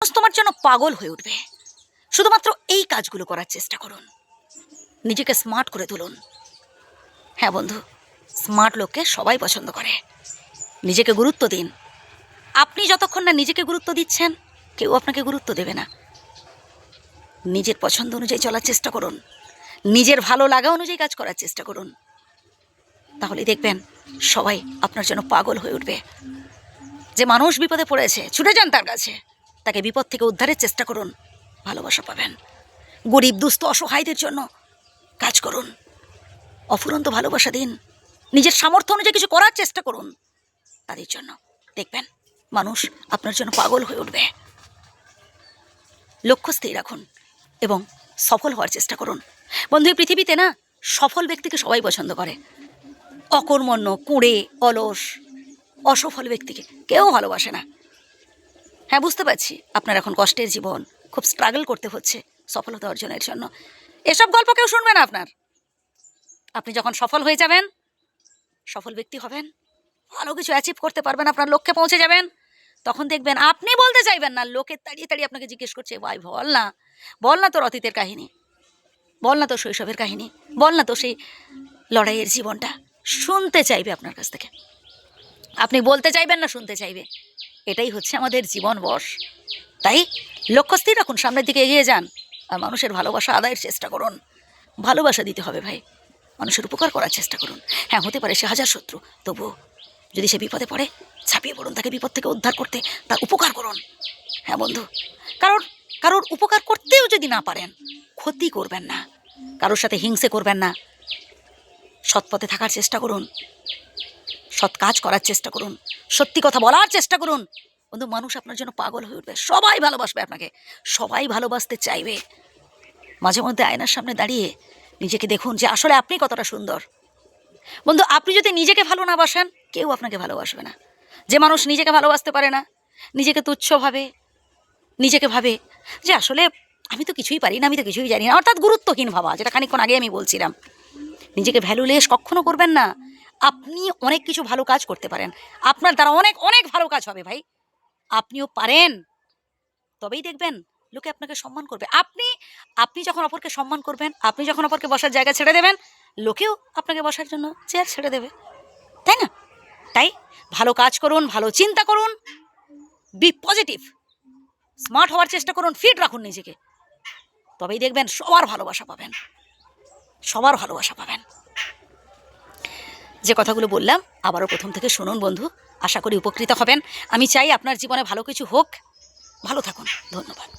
মানুষ তোমার জন্য পাগল হয়ে উঠবে। শুধুমাত্র এই কাজগুলো করার চেষ্টা করুন। নিজেকে স্মার্ট করে তুলুন। হ্যাঁ বন্ধু স্মার্ট লোককে সবাই পছন্দ করে। নিজেকে গুরুত্ব দিন। আপনি যতক্ষণ না নিজেকে গুরুত্ব দিচ্ছেন, কেউ আপনাকে গুরুত্ব দেবে না। নিজের পছন্দ অনুযায়ী চলার চেষ্টা করুন। নিজের ভালো লাগা অনুযায়ী কাজ করার চেষ্টা করুন। তাহলে দেখবেন সবাই আপনার জন্য পাগল হয়ে উঠবে। যে মানুষ বিপদে পড়েছে, ছুটে যান তার কাছে। তাকে বিপদ থেকে উদ্ধারের চেষ্টা করুন। ভালোবাসা পাবেন। গরিব, দুস্থ, অসহায়দের জন্য কাজ করুন। অফুরন্ত ভালোবাসা দিন। নিজের সামর্থ্য অনুযায়ী কিছু করার চেষ্টা করুন। তাদের জন্য। দেখবেন, মানুষ আপনার জন্য পাগল হয়ে উঠবে। লক্ষ্য স্থির রাখুন এবং সফল হওয়ার চেষ্টা করুন। বন্ধু পৃথিবীতে না, সফল ব্যক্তিকে সবাই পছন্দ করে। অকর্মণ্য, কুঁড়ে, অলস, অসফল ব্যক্তিকে কেউ ভালোবাসে না। হ্যাঁ বুঝতে পারছি। আপনার এখন কষ্টের জীবন। খুব স্ট্রাগল করতে হচ্ছে সফলতা অর্জনের জন্য। এসব গল্প কেউ শুনবে না আপনার। আপনি যখন সফল হয়ে যাবেন, সফল ব্যক্তি হবেন, ভালো কিছু অ্যাচিভ করতে পারবেন, আপনার লক্ষ্যে পৌঁছে যাবেন, তখন দেখবেন আপনি বলতে চাইবেন না লোকের তাড়িয়ে তাড়িয়ে আপনাকে জিজ্ঞেস করছে, ভাই, বল না। বল না তোর অতীতের কাহিনী। বল না তোর শৈশবের কাহিনী। বল না তো সেই লড়াইয়ের জীবনটা। শুনতে চাইবে আপনার কাছ থেকে। আপনি বলতে চাইবেন না, শুনতে চাইবে। এটাই হচ্ছে আমাদের জীবন বশ। তাই লক্ষ্য স্থির রাখুন, সামনের দিকে এগিয়ে যান আর মানুষের ভালোবাসা আদায়ের চেষ্টা করুন। ভালোবাসা দিতে হবে ভাই, মানুষের উপকার করার চেষ্টা করুন। হ্যাঁ হতে পারে সে হাজার শত্রু, তবুও যদি সে বিপদে পড়ে ছাপিয়ে পড়ুন, তাকে বিপদ থেকে উদ্ধার করতে তার উপকার করুন। হ্যাঁ বন্ধু কারণ কারোর উপকার করতেও যদি না পারেন, ক্ষতি করবেন না। কারোর সাথে হিংসে করবেন না। সৎপথে থাকার চেষ্টা করুন। সৎ কাজ করার চেষ্টা করুন, সত্যি কথা বলার চেষ্টা করুন। বন্ধু, মানুষ আপনার জন্য পাগল হয়ে উঠবে। সবাই ভালোবাসবে আপনাকে, সবাই ভালোবাসতে চাইবে। মাঝে মধ্যে আয়নার সামনে দাঁড়িয়ে নিজেকে দেখুন যে আসলে আপনি কতটা সুন্দর। বন্ধু, আপনি যদি নিজেকে ভালো না বাসেন, কেউ আপনাকে ভালোবাসবে না। যে মানুষ নিজেকে ভালোবাসতে পারে না, নিজেকে তুচ্ছ ভাবে, নিজেকে ভাবে যে আসলে আমি তো কিছুই পারি না, আমি তো কিছুই জানি না, অর্থাৎ গুরুত্বহীন ভাবা, যেটা খানিকক্ষণ আগে আমি বলছিলাম। নিজেকে ভ্যালুলেস কখনো করবেন না। আপনি অনেক কিছু ভালো কাজ করতে পারেন। আপনার দ্বারা অনেক অনেক ভালো কাজ হবে ভাই। আপনিও পারেন। তবেই দেখবেন লোকে আপনাকে সম্মান করবে। আপনি আপনি যখন অপরকে সম্মান করবেন, আপনি যখন অপরকে বসার জায়গা ছেড়ে দেবেন, লোকেও আপনাকে বসার জন্য চেয়ার ছেড়ে দেবে। তাই না? তাই ভালো কাজ করুন, ভালো চিন্তা করুন বি পজিটিভ স্মার্ট হওয়ার চেষ্টা করুন ফিট রাখুন নিজেকে। তবেই দেখবেন সবার ভালোবাসা পাবেন। সবার ভালোবাসা পাবেন। যে কথাগুলো বললাম, আবারও প্রথম থেকে শুনুন বন্ধু। আশা করি উপকৃত হবেন। আমি চাই আপনার জীবনে ভালো কিছু হোক। ভালো থাকুন। ধন্যবাদ।